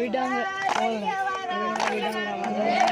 போயிட்டாங்க அவ்வளவுதான்.